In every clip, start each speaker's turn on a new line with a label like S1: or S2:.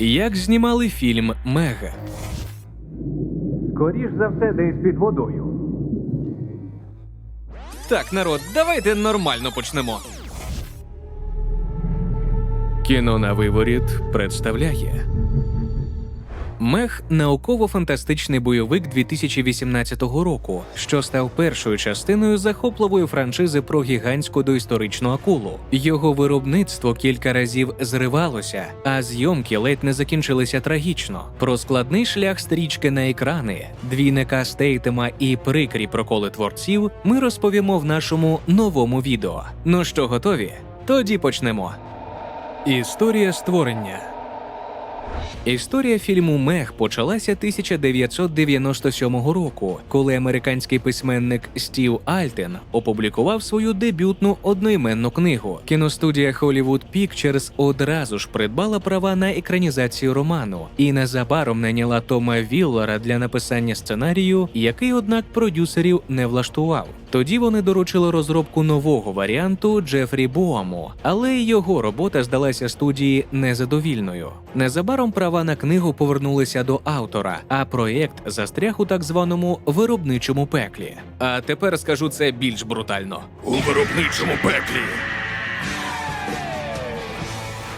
S1: Як знімали фільм Мега?
S2: Скоріш за все, десь під водою.
S1: Так, народ, давайте нормально почнемо. Кіно на виворіт представляє Мех науково-фантастичний бойовик 2018 року, що став першою частиною захопливої франшизи про гігантську доісторичну акулу. Його виробництво кілька разів зривалося, а зйомки ледь не закінчилися трагічно. Про складний шлях стрічки на екрани, двійника Стейтема і прикрі проколи творців ми розповімо в нашому новому відео. Ну що, готові? Тоді почнемо. Історія створення. Історія фільму Мех почалася 1997 року, коли американський письменник Стів Альтен опублікував свою дебютну одноіменну книгу. Кіностудія Hollywood Pictures одразу ж придбала права на екранізацію роману і незабаром найняла Тома Віллера для написання сценарію, який, однак, продюсерів не влаштував. Тоді вони доручили розробку нового варіанту Джефрі Боаму, але його робота здалася студії незадовільною. Незабаром права на книгу повернулися до автора, а проєкт застряг у так званому виробничому пеклі. А тепер скажу це більш брутально.
S3: У виробничому пеклі.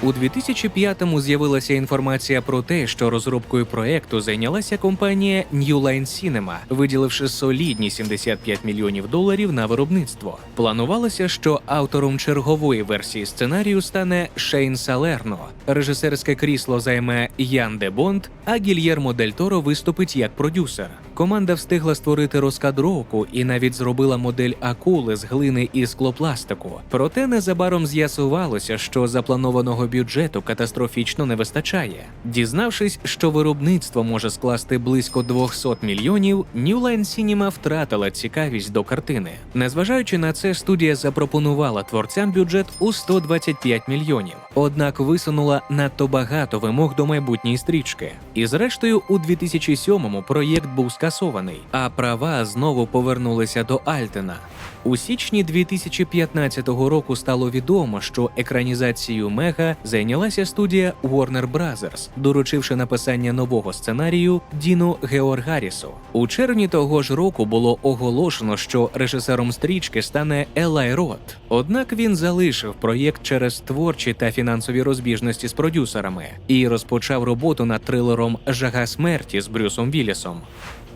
S1: У 2005-му з'явилася інформація про те, що розробкою проекту зайнялася компанія New Line Cinema, виділивши солідні 75 мільйонів доларів на виробництво. Планувалося, що автором чергової версії сценарію стане Шейн Салерно. Режисерське крісло займе Ян де Бонд, а Гільєрмо Дель Торо виступить як продюсер. Команда встигла створити розкадровку і навіть зробила модель акули з глини і склопластику. Проте незабаром з'ясувалося, що запланованого бюджету катастрофічно не вистачає. Дізнавшись, що виробництво може скласти близько 200 мільйонів, New Line Cinema втратила цікавість до картини. Незважаючи на це, студія запропонувала творцям бюджет у 125 мільйонів. Однак висунула надто багато вимог до майбутньої стрічки. І зрештою, у 2007-му проєкт був скасований, а права знову повернулися до Альтена. У січні 2015 року стало відомо, що екранізацією Мега зайнялася студія Warner Brothers, доручивши написання нового сценарію Діну Георгарісу. У червні того ж року було оголошено, що режисером стрічки стане Елай Рот. Однак він залишив проєкт через творчі та фінансові розбіжності з продюсерами і розпочав роботу над трилером Жага смерті з Брюсом Віллісом.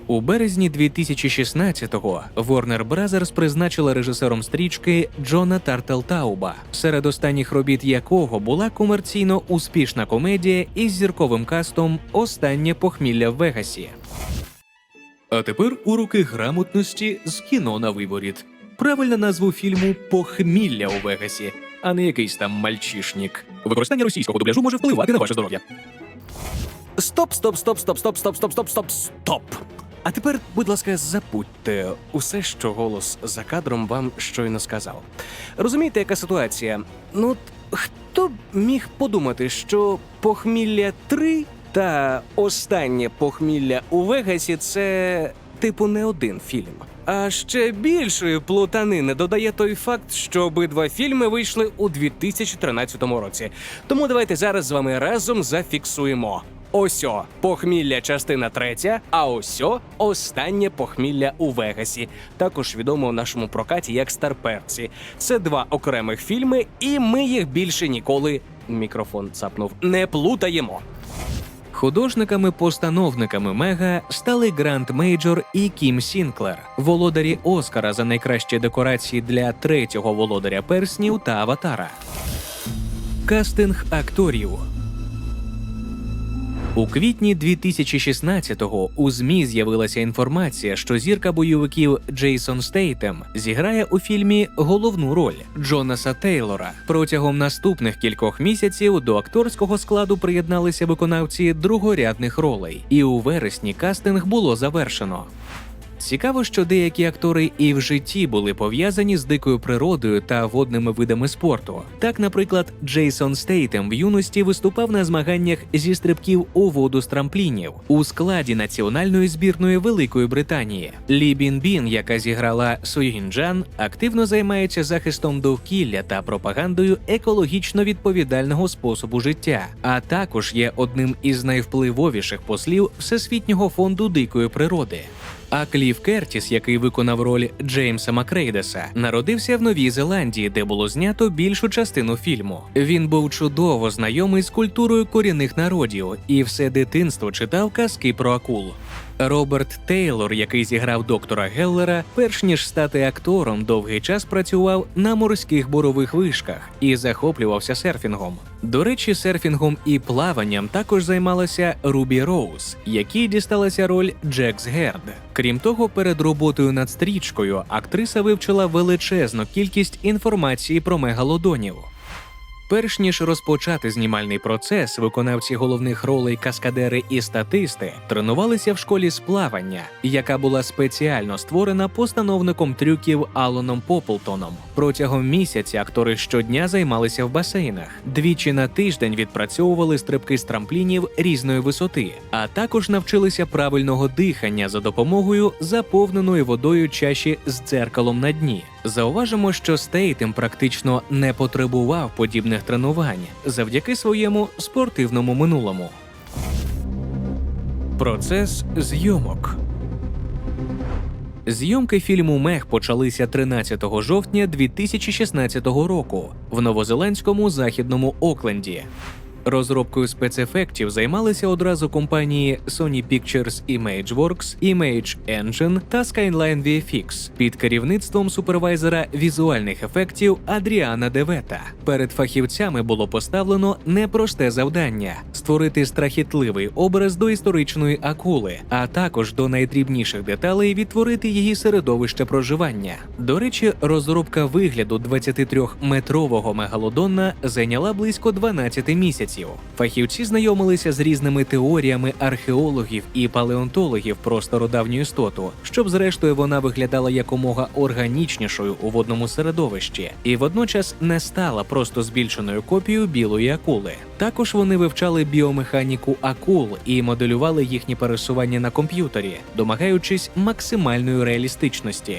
S1: У березні 2016-го Warner Brothers призначила режисером стрічки Джона Тартелтауба, серед останніх робіт якого була комерційно успішна комедія із зірковим кастом Останнє похмілля в Вегасі. А тепер уроки грамотності з кіно на виворіт. Правильна назву фільму Похмілля у Вегасі, а не якийсь там мальчишнік. Використання російського дубляжу може впливати на ваше здоров'я. Стоп, стоп, стоп, стоп, стоп, стоп, стоп, стоп, стоп, стоп. А тепер, будь ласка, забудьте усе, що голос за кадром вам щойно сказав. Розумієте, яка ситуація? Ну, от хто б міг подумати, що похмілля 3 та останнє похмілля у Вегасі це типу не один фільм. А ще більшої плутанини додає той факт, що обидва фільми вийшли у 2013 році. Тому давайте зараз з вами разом зафіксуємо. Осьо похмілля частина третя, а осьо останнє похмілля у Вегасі. Також відомо у нашому прокаті як старперці. Це два окремих фільми, і ми їх більше ніколи мікрофон цапнув. Не плутаємо. Художниками-постановниками Мега стали Грант Мейджор і Кім Сінклер, володарі Оскара за найкращі декорації для третього володаря перснів та аватара. Кастинг акторів. У квітні 2016-го у ЗМІ з'явилася інформація, що зірка бойовиків Джейсон Стейтем зіграє у фільмі головну роль Джонаса Тейлора. Протягом наступних кількох місяців до акторського складу приєдналися виконавці другорядних ролей, і у вересні кастинг було завершено. Цікаво, що деякі актори і в житті були пов'язані з дикою природою та водними видами спорту. Так, наприклад, Джейсон Стейтем в юності виступав на змаганнях зі стрибків у воду з трамплінів у складі національної збірної Великої Британії. Лі Бін Бін, яка зіграла Суїн активно займається захистом довкілля та пропагандою екологічно відповідального способу життя, а також є одним із найвпливовіших послів Всесвітнього фонду дикої природи. А Кліф Кертіс, який виконав роль Джеймса Макрейдеса, народився в Новій Зеландії, де було знято більшу частину фільму. Він був чудово знайомий з культурою корінних народів і все дитинство читав казки про акул. Роберт Тейлор, який зіграв доктора Геллера, перш ніж стати актором, довгий час працював на морських бурових вишках і захоплювався серфінгом. До речі, серфінгом і плаванням також займалася Рубі Роуз, якій дісталася роль Джекс Герд. Крім того, перед роботою над стрічкою актриса вивчила величезну кількість інформації про мегалодонів. Перш ніж розпочати знімальний процес, виконавці головних ролей каскадери і статисти тренувалися в школі з плавання, яка була спеціально створена постановником трюків Алоном Поплтоном. Протягом місяця актори щодня займалися в басейнах, двічі на тиждень відпрацьовували стрибки з трамплінів різної висоти, а також навчилися правильного дихання за допомогою заповненої водою чаші з дзеркалом на дні. Зауважимо, що Стейтем практично не потребував подібних тренувань завдяки своєму спортивному минулому. Процес зйомок. Зйомки фільму Мех почалися 13 жовтня 2016 року в новозеландському західному Окленді. Розробкою спецефектів займалися одразу компанії Sony Pictures Imageworks, Image Engine та Skyline VFX під керівництвом супервайзера візуальних ефектів Адріана Девета. Перед фахівцями було поставлено непросте завдання створити страхітливий образ до історичної акули, а також до найдрібніших деталей відтворити її середовище проживання. До речі, розробка вигляду 23-метрового мегалодона зайняла близько 12 місяців. Фахівці знайомилися з різними теоріями археологів і палеонтологів про стародавню істоту, щоб зрештою вона виглядала якомога органічнішою у водному середовищі, і водночас не стала просто збільшеною копією білої акули. Також вони вивчали біомеханіку акул і моделювали їхні пересування на комп'ютері, домагаючись максимальної реалістичності.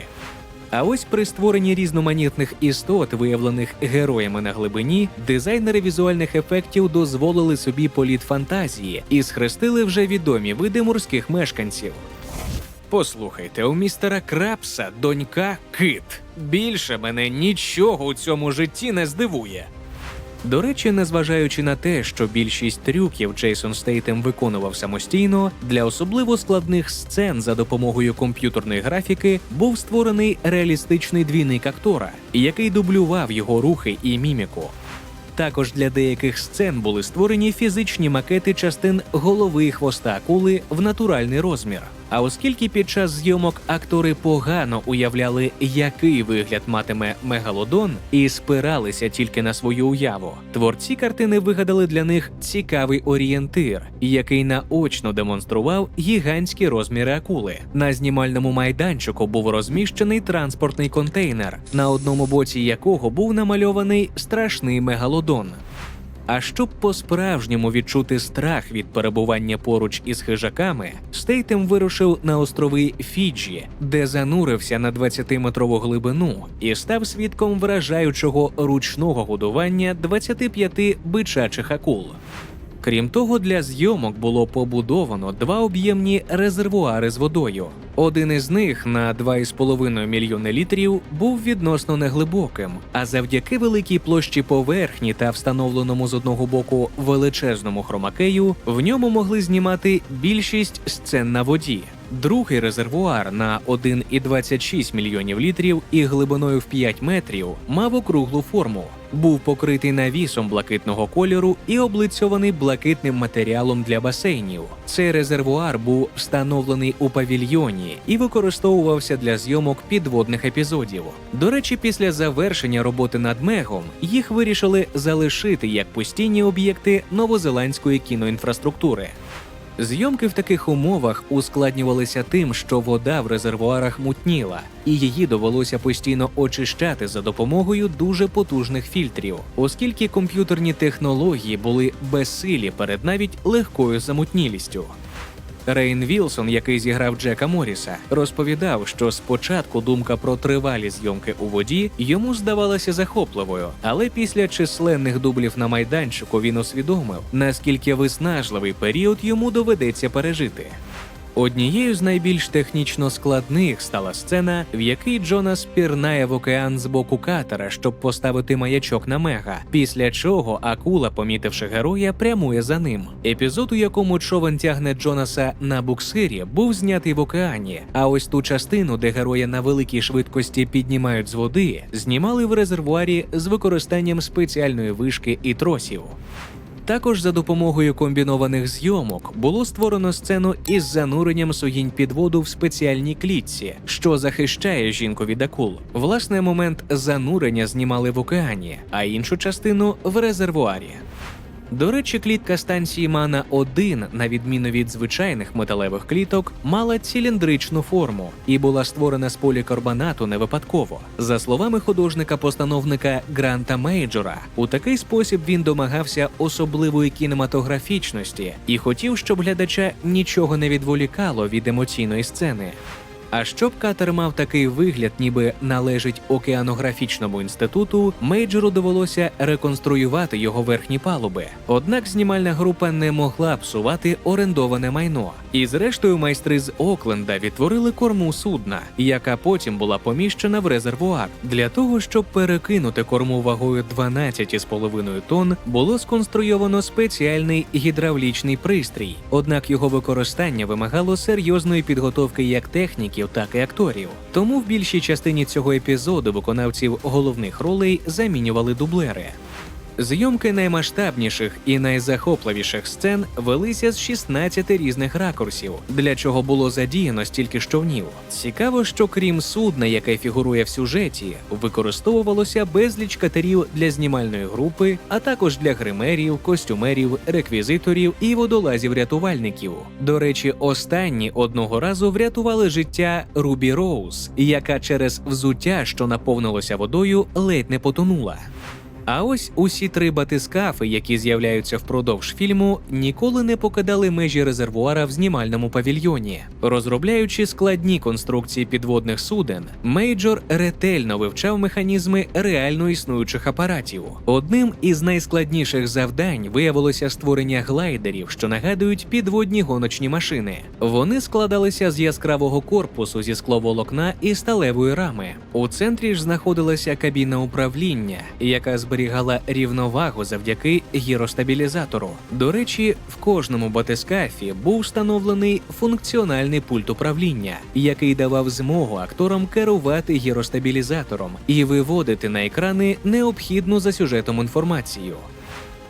S1: А ось при створенні різноманітних істот, виявлених героями на глибині, дизайнери візуальних ефектів дозволили собі політ фантазії і схрестили вже відомі види морських мешканців. Послухайте, у містера Крапса донька кит. Більше мене нічого у цьому житті не здивує. До речі, незважаючи на те, що більшість трюків Джейсон Стейтем виконував самостійно, для особливо складних сцен за допомогою комп'ютерної графіки був створений реалістичний двійник актора, який дублював його рухи і міміку. Також для деяких сцен були створені фізичні макети частин голови і хвоста акули в натуральний розмір. А оскільки під час зйомок актори погано уявляли, який вигляд матиме мегалодон, і спиралися тільки на свою уяву, творці картини вигадали для них цікавий орієнтир, який наочно демонстрував гігантські розміри акули. На знімальному майданчику був розміщений транспортний контейнер, на одному боці якого був намальований страшний мегалодон. А щоб по-справжньому відчути страх від перебування поруч із хижаками, Стейтем вирушив на острови Фіджі, де занурився на 20-метрову глибину і став свідком вражаючого ручного годування 25 бичачих акул. Крім того, для зйомок було побудовано два об'ємні резервуари з водою. Один із них на 2,5 мільйони літрів був відносно неглибоким, а завдяки великій площі поверхні та встановленому з одного боку величезному хромакею в ньому могли знімати більшість сцен на воді. Другий резервуар на 1,26 мільйонів літрів і глибиною в 5 метрів мав округлу форму. Був покритий навісом блакитного кольору і облицьований блакитним матеріалом для басейнів. Цей резервуар був встановлений у павільйоні і використовувався для зйомок підводних епізодів. До речі, після завершення роботи над мегом їх вирішили залишити як постійні об'єкти новозеландської кіноінфраструктури. Зйомки в таких умовах ускладнювалися тим, що вода в резервуарах мутніла, і її довелося постійно очищати за допомогою дуже потужних фільтрів, оскільки комп'ютерні технології були безсилі перед навіть легкою замутнілістю. Рейн Вілсон, який зіграв Джека Моріса, розповідав, що спочатку думка про тривалі зйомки у воді йому здавалася захопливою, але після численних дублів на майданчику він усвідомив, наскільки виснажливий період йому доведеться пережити. Однією з найбільш технічно складних стала сцена, в якій Джонас пірнає в океан з боку катера, щоб поставити маячок на мега. Після чого акула, помітивши героя, прямує за ним. Епізод, у якому човен тягне Джонаса на буксирі, був знятий в океані. А ось ту частину, де героя на великій швидкості піднімають з води, знімали в резервуарі з використанням спеціальної вишки і тросів. Також за допомогою комбінованих зйомок було створено сцену із зануренням сугінь під воду в спеціальній клітці, що захищає жінку від акул. Власне, момент занурення знімали в океані, а іншу частину в резервуарі. До речі, клітка станції Мана 1 на відміну від звичайних металевих кліток, мала циліндричну форму і була створена з полікарбонату не випадково. За словами художника-постановника Гранта Мейджора, у такий спосіб він домагався особливої кінематографічності і хотів, щоб глядача нічого не відволікало від емоційної сцени. А щоб катер мав такий вигляд, ніби належить океанографічному інституту, Мейджору довелося реконструювати його верхні палуби. Однак знімальна група не могла псувати орендоване майно. І зрештою майстри з Окленда відтворили корму судна, яка потім була поміщена в резервуар. Для того, щоб перекинути корму вагою 12,5 тонн, було сконструйовано спеціальний гідравлічний пристрій. Однак його використання вимагало серйозної підготовки як техніків, так і акторів. Тому в більшій частині цього епізоду виконавців головних ролей замінювали дублери. Зйомки наймасштабніших і найзахопливіших сцен велися з 16 різних ракурсів, для чого було задіяно стільки ж човнів. Цікаво, що крім судна, яке фігурує в сюжеті, використовувалося безліч катерів для знімальної групи, а також для гримерів, костюмерів, реквізиторів і водолазів-рятувальників. До речі, останні одного разу врятували життя Рубі Роуз, яка через взуття, що наповнилося водою, ледь не потонула. А ось усі три батискафи, які з'являються впродовж фільму, ніколи не покидали межі резервуара в знімальному павільйоні. Розробляючи складні конструкції підводних суден, Мейджор ретельно вивчав механізми реально існуючих апаратів. Одним із найскладніших завдань виявилося створення глайдерів, що нагадують підводні гоночні машини. Вони складалися з яскравого корпусу зі скловолокна і сталевої рами. У центрі ж знаходилася кабіна управління, яка зберігала рівновагу завдяки гіростабілізатору. До речі, в кожному батискафі був встановлений функціональний пульт управління, який давав змогу акторам керувати гіростабілізатором і виводити на екрани необхідну за сюжетом інформацію.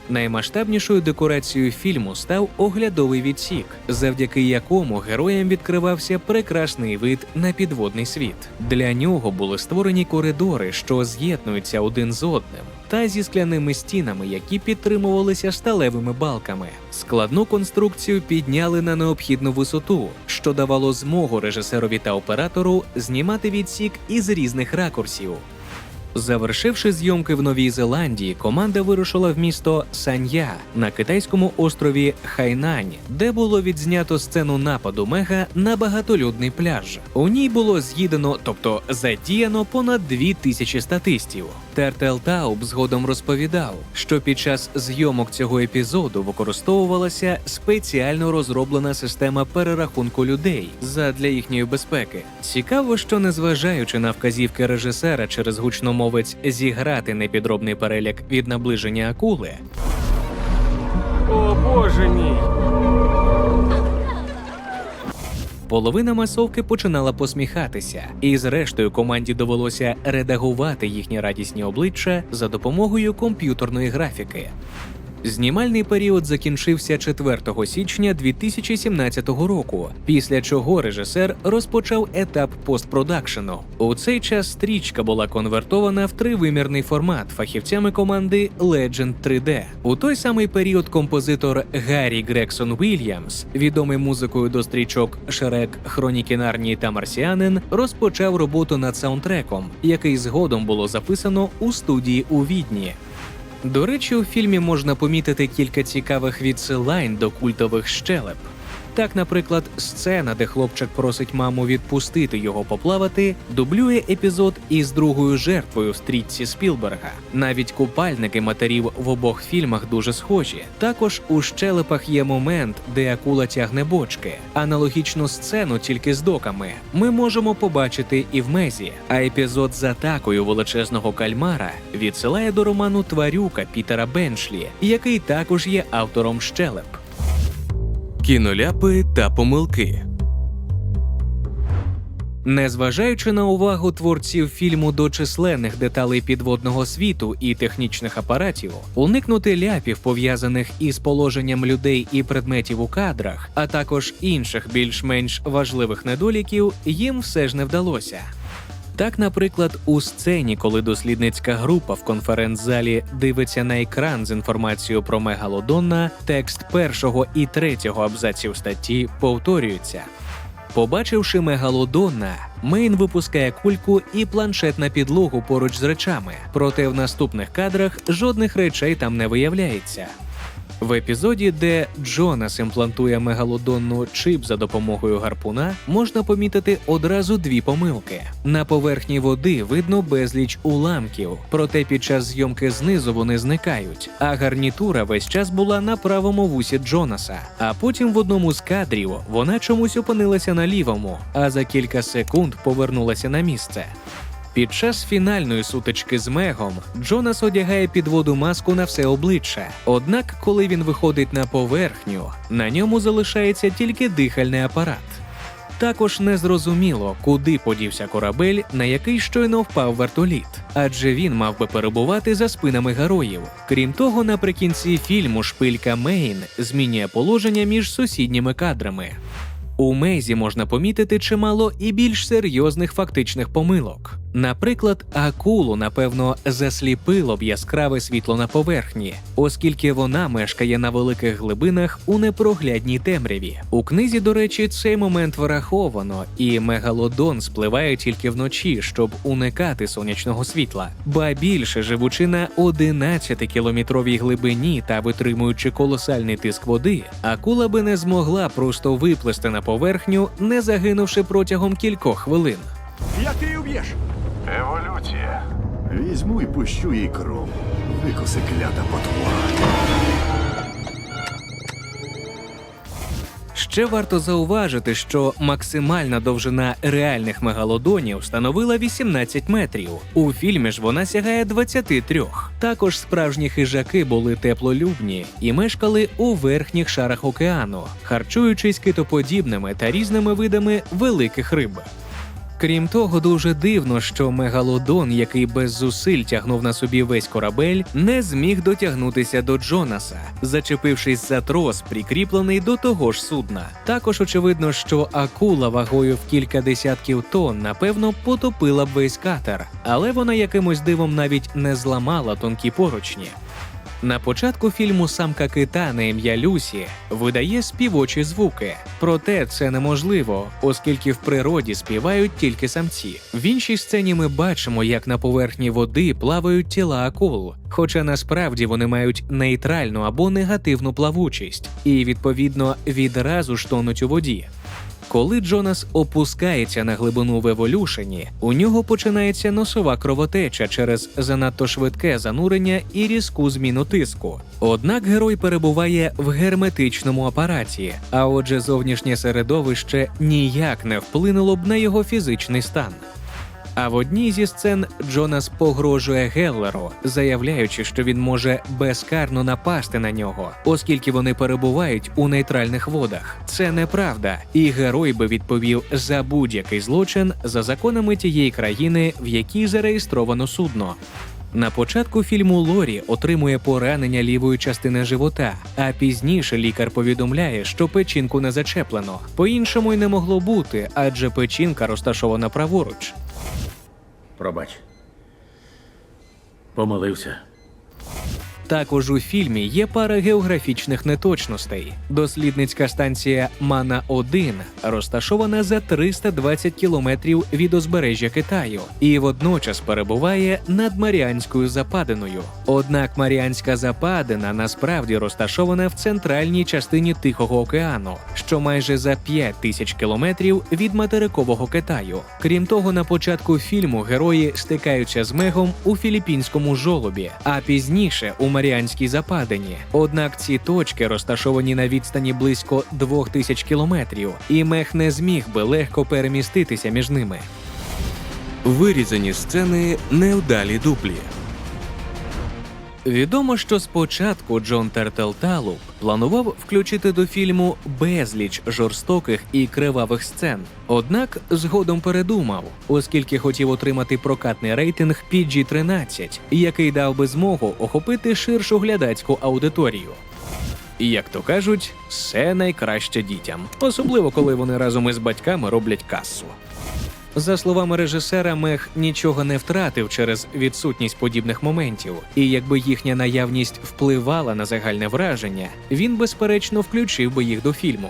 S1: Наймасштабнішою декорацією фільму став оглядовий відсік, завдяки якому героям відкривався прекрасний вид на підводний світ. Для нього були створені коридори, що з'єднуються один з одним, та зі скляними стінами, які підтримувалися сталевими балками. Складну конструкцію підняли на необхідну висоту, що давало змогу режисерові та оператору знімати відсік із різних ракурсів. Завершивши зйомки в Новій Зеландії, команда вирушила в місто Санья на китайському острові Хайнань, де було відзнято сцену нападу мега на багатолюдний пляж. У ній було з'їдено, тобто задіяно понад дві тисячі статистів. Тертел Тауб згодом розповідав, що під час зйомок цього епізоду використовувалася спеціально розроблена система перерахунку людей задля їхньої безпеки. Цікаво, що незважаючи на вказівки режисера через гучномовець зіграти непідробний переляк від наближення акули,
S2: О боже мій!
S1: Половина масовки починала посміхатися, і зрештою команді довелося редагувати їхні радісні обличчя за допомогою комп'ютерної графіки. Знімальний період закінчився 4 січня 2017 року, після чого режисер розпочав етап постпродакшену. У цей час стрічка була конвертована в тривимірний формат фахівцями команди Legend 3D. У той самий період композитор Гаррі Грексон Вільямс, відомий музикою до стрічок Шрек, Хроніки Нарнії та Марсіанин, розпочав роботу над саундтреком, який згодом було записано у студії у Відні. До речі, у фільмі можна помітити кілька цікавих відсилань до культових щелеп. Так, наприклад, сцена, де хлопчик просить маму відпустити його поплавати, дублює епізод із другою жертвою в стрічці Спілберга. Навіть купальники матерів в обох фільмах дуже схожі. Також у щелепах є момент, де акула тягне бочки. Аналогічну сцену тільки з доками ми можемо побачити і в мезі. А епізод з атакою величезного кальмара відсилає до роману Тварюка Пітера Беншлі, який також є автором щелеп. Кіноляпи та помилки. Незважаючи на увагу творців фільму до численних деталей підводного світу і технічних апаратів, уникнути ляпів, пов'язаних із положенням людей і предметів у кадрах, а також інших більш-менш важливих недоліків, їм все ж не вдалося. Так, наприклад, у сцені, коли дослідницька група в конференц-залі дивиться на екран з інформацією про мегалодонна, текст першого і третього абзаців статті повторюється. Побачивши мегалодонна, Мейн випускає кульку і планшет на підлогу поруч з речами, проте в наступних кадрах жодних речей там не виявляється. В епізоді, де Джонас імплантує мегалодонну чип за допомогою гарпуна, можна помітити одразу дві помилки. На поверхні води видно безліч уламків, проте під час зйомки знизу вони зникають. А гарнітура весь час була на правому вусі Джонаса. А потім в одному з кадрів вона чомусь опинилася на лівому, а за кілька секунд повернулася на місце. Під час фінальної сутички з Мегом Джонас одягає під воду маску на все обличчя. Однак, коли він виходить на поверхню, на ньому залишається тільки дихальний апарат. Також незрозуміло, куди подівся корабель, на який щойно впав вертоліт, адже він мав би перебувати за спинами героїв. Крім того, наприкінці фільму шпилька Мейн змінює положення між сусідніми кадрами. У Мейзі можна помітити чимало і більш серйозних фактичних помилок. Наприклад, акулу, напевно, засліпило б яскраве світло на поверхні, оскільки вона мешкає на великих глибинах у непроглядній темряві. У книзі, до речі, цей момент враховано, і мегалодон спливає тільки вночі, щоб уникати сонячного світла. Ба більше живучи на 11-кілометровій глибині та витримуючи колосальний тиск води, акула би не змогла просто виплисти на поверхню, не загинувши протягом кількох хвилин.
S3: Як ти її уб'єш? Еволюція.
S4: Візьму і пущу їй кров. Викоси клята потвора.
S1: Ще варто зауважити, що максимальна довжина реальних мегалодонів становила 18 метрів. У фільмі ж вона сягає 23. Також справжні хижаки були теплолюбні і мешкали у верхніх шарах океану, харчуючись китоподібними та різними видами великих риб. Крім того, дуже дивно, що мегалодон, який без зусиль тягнув на собі весь корабель, не зміг дотягнутися до Джонаса, зачепившись за трос, прикріплений до того ж судна. Також очевидно, що акула вагою в кілька десятків тонн, напевно, потопила б весь катер, але вона якимось дивом навіть не зламала тонкі поручні. На початку фільму самка кита на ім'я Люсі видає співочі звуки. Проте це неможливо, оскільки в природі співають тільки самці. В іншій сцені ми бачимо, як на поверхні води плавають тіла акул, хоча насправді вони мають нейтральну або негативну плавучість, і відповідно відразу ж тонуть у воді. Коли Джонас опускається на глибину в еволюшені, у нього починається носова кровотеча через занадто швидке занурення і різку зміну тиску. Однак герой перебуває в герметичному апараті, а отже, зовнішнє середовище ніяк не вплинуло б на його фізичний стан. А в одній зі сцен Джонас погрожує Геллеру, заявляючи, що він може безкарно напасти на нього, оскільки вони перебувають у нейтральних водах. Це неправда, і герой би відповів за будь-який злочин за законами тієї країни, в якій зареєстровано судно. На початку фільму Лорі отримує поранення лівої частини живота, а пізніше лікар повідомляє, що печінку не зачеплено. По-іншому й не могло бути, адже печінка розташована праворуч.
S5: Пробач. Помилився.
S1: Також у фільмі є пара географічних неточностей. Дослідницька станція Мана 1 розташована за 320 кілометрів від узбережжя Китаю і водночас перебуває над Маріанською западиною. Однак Маріанська западина насправді розташована в центральній частині Тихого океану, що майже за 5 тисяч кілометрів від материкового Китаю. Крім того, на початку фільму герої стикаються з мегом у філіппінському жолобі, а пізніше у Маріанській западині. Однак ці точки розташовані на відстані близько 2000 кілометрів, і мех не зміг би легко переміститися між ними. Вирізані сцени невдалі дуплі. Відомо, що спочатку Джон Тертелталуб планував включити до фільму безліч жорстоких і кривавих сцен. Однак згодом передумав, оскільки хотів отримати прокатний рейтинг PG-13, який дав би змогу охопити ширшу глядацьку аудиторію. Як то кажуть, все найкраще дітям, особливо коли вони разом із батьками роблять касу. За словами режисера, мех нічого не втратив через відсутність подібних моментів, і якби їхня наявність впливала на загальне враження, він безперечно включив би їх до фільму.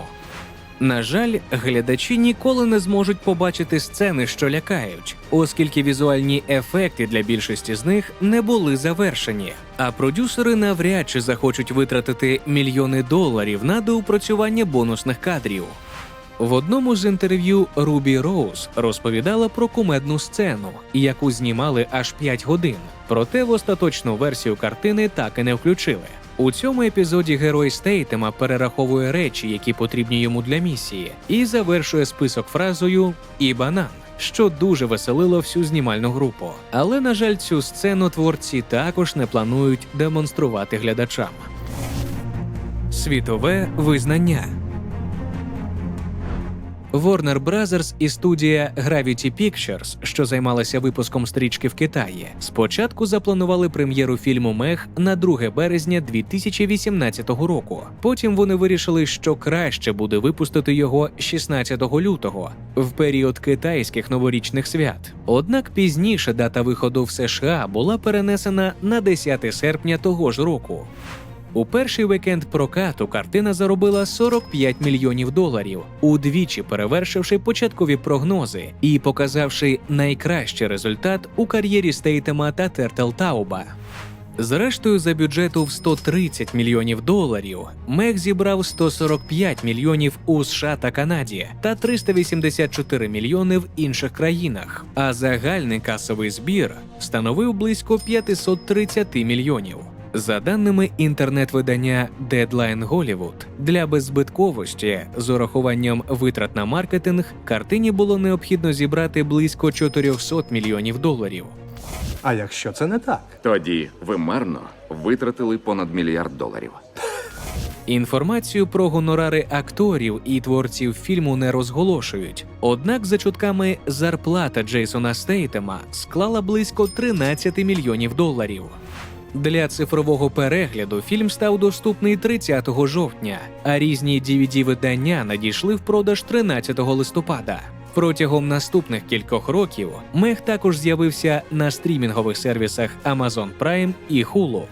S1: На жаль, глядачі ніколи не зможуть побачити сцени, що лякають, оскільки візуальні ефекти для більшості з них не були завершені. А продюсери навряд чи захочуть витратити мільйони доларів на доопрацювання бонусних кадрів. В одному з інтерв'ю Рубі Роуз розповідала про кумедну сцену, яку знімали аж 5 годин. Проте в остаточну версію картини так і не включили. У цьому епізоді герой Стейтема перераховує речі, які потрібні йому для місії, і завершує список фразою і банан. Що дуже веселило всю знімальну групу. Але, на жаль, цю сцену творці також не планують демонструвати глядачам. Світове визнання. Warner Brothers і студія Gravity Pictures, що займалася випуском стрічки в Китаї, спочатку запланували прем'єру фільму Мех на 2 березня 2018 року. Потім вони вирішили, що краще буде випустити його 16 лютого в період китайських новорічних свят. Однак пізніше дата виходу в США була перенесена на 10 серпня того ж року. У перший вікенд прокату картина заробила 45 мільйонів доларів, удвічі перевершивши початкові прогнози і показавши найкращий результат у кар'єрі Стейтема та Тертелтауба. Зрештою, за бюджету в 130 мільйонів доларів Мех зібрав 145 мільйонів у США та Канаді та 384 мільйони в інших країнах. А загальний касовий збір становив близько 530 мільйонів. За даними інтернет-видання Deadline Hollywood, для беззбитковості з урахуванням витрат на маркетинг картині було необхідно зібрати близько 400 мільйонів доларів.
S2: А якщо це не так?
S6: Тоді ви марно витратили понад мільярд доларів.
S1: Інформацію про гонорари акторів і творців фільму не розголошують. Однак, за чутками, зарплата Джейсона Стейтема склала близько 13 мільйонів доларів. Для цифрового перегляду фільм став доступний 30 жовтня, а різні DVD-видання надійшли в продаж 13 листопада. Протягом наступних кількох років мех також з'явився на стрімінгових сервісах Amazon Prime і Hulu.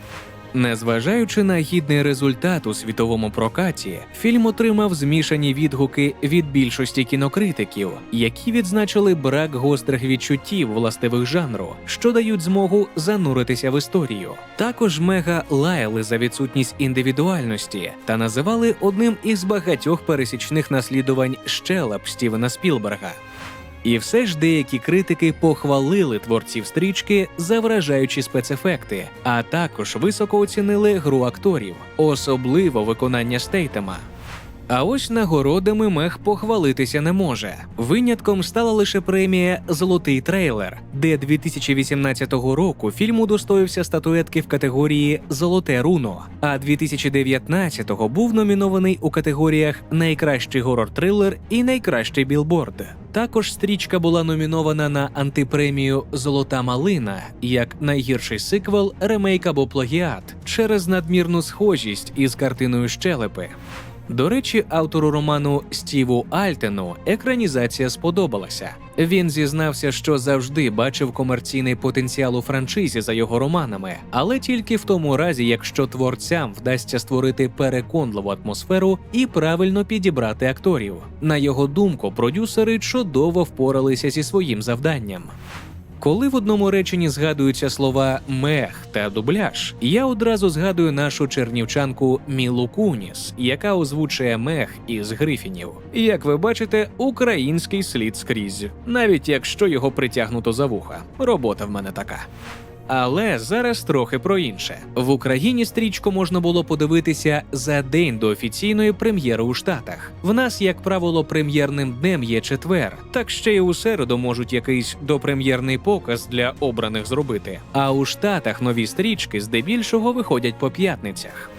S1: Незважаючи на гідний результат у світовому прокаті, фільм отримав змішані відгуки від більшості кінокритиків, які відзначили брак гострих відчуттів властивих жанру, що дають змогу зануритися в історію. Також мега лаяли за відсутність індивідуальності та називали одним із багатьох пересічних наслідувань щелеп Стівена Спілберга. І все ж деякі критики похвалили творців стрічки за вражаючі спецефекти, а також високо оцінили гру акторів, особливо виконання Стейтема. А ось нагородами мех похвалитися не може. Винятком стала лише премія Золотий трейлер, де 2018 року фільм удостоївся статуетки в категорії Золоте руно, а 2019-го був номінований у категоріях Найкращий горор-трилер і Найкращий білборд. Також стрічка була номінована на антипремію Золота малина як найгірший сиквел, ремейк або плагіат через надмірну схожість із картиною щелепи. До речі, автору роману Стіву Альтену екранізація сподобалася. Він зізнався, що завжди бачив комерційний потенціал у франшизі за його романами, але тільки в тому разі, якщо творцям вдасться створити переконливу атмосферу і правильно підібрати акторів. На його думку, продюсери чудово впоралися зі своїм завданням. Коли в одному реченні згадуються слова мех та дубляж, я одразу згадую нашу чернівчанку Мілу Куніс, яка озвучує мех із Грифінів. Як ви бачите, український слід скрізь, навіть якщо його притягнуто за вуха. Робота в мене така. Але зараз трохи про інше. В Україні стрічку можна було подивитися за день до офіційної прем'єри у Штатах. В нас, як правило, прем'єрним днем є четвер, так ще й у середу можуть якийсь допрем'єрний показ для обраних зробити. А у Штатах нові стрічки здебільшого виходять по п'ятницях.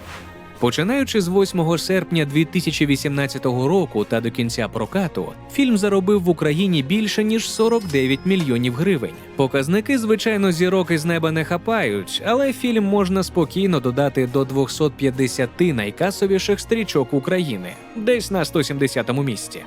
S1: Починаючи з 8 серпня 2018 року та до кінця прокату, фільм заробив в Україні більше ніж 49 мільйонів гривень. Показники, звичайно, зірок із неба не хапають, але фільм можна спокійно додати до 250 найкасовіших стрічок України, десь на 170-му місці.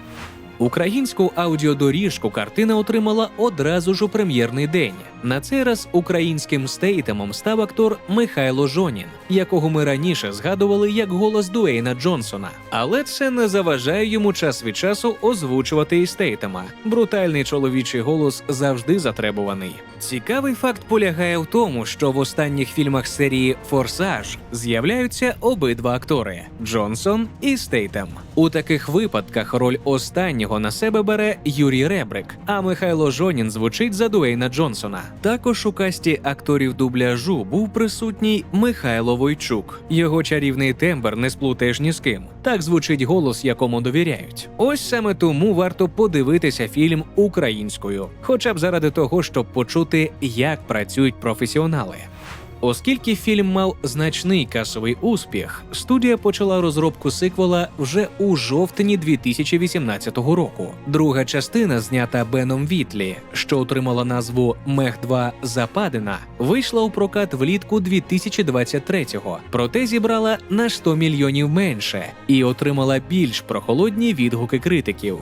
S1: Українську аудіодоріжку картина отримала одразу ж у прем'єрний день. На цей раз українським стейтемом став актор Михайло Жонін, якого ми раніше згадували як голос Дуейна Джонсона. Але це не заважає йому час від часу озвучувати і стейтема. Брутальний чоловічий голос завжди затребуваний. Цікавий факт полягає в тому, що в останніх фільмах серії Форсаж з'являються обидва актори Джонсон і Стейтем. У таких випадках роль останнього на себе бере Юрій Ребрик, а Михайло Жонін звучить за Дуейна Джонсона. Також у касті акторів дубляжу був присутній Михайло Войчук. Його чарівний тембр не сплутаєш ні з ким. Так звучить голос, якому довіряють. Ось саме тому варто подивитися фільм українською, хоча б заради того, щоб почути, як працюють професіонали. Оскільки фільм мав значний касовий успіх, студія почала розробку сиквела вже у жовтні 2018 року. Друга частина, знята Беном Вітлі, що отримала назву Мех 2 Западина, вийшла у прокат влітку 2023-го, проте зібрала на 100 мільйонів менше і отримала більш прохолодні відгуки критиків.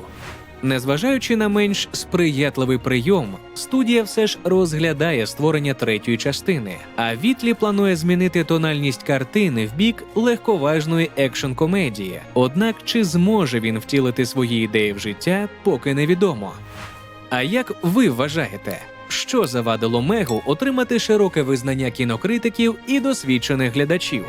S1: Незважаючи на менш сприятливий прийом, студія все ж розглядає створення третьої частини. А Вітлі планує змінити тональність картини в бік легковажної екшн-комедії. Однак чи зможе він втілити свої ідеї в життя, поки невідомо. А як ви вважаєте, що завадило Мегу отримати широке визнання кінокритиків і досвідчених глядачів?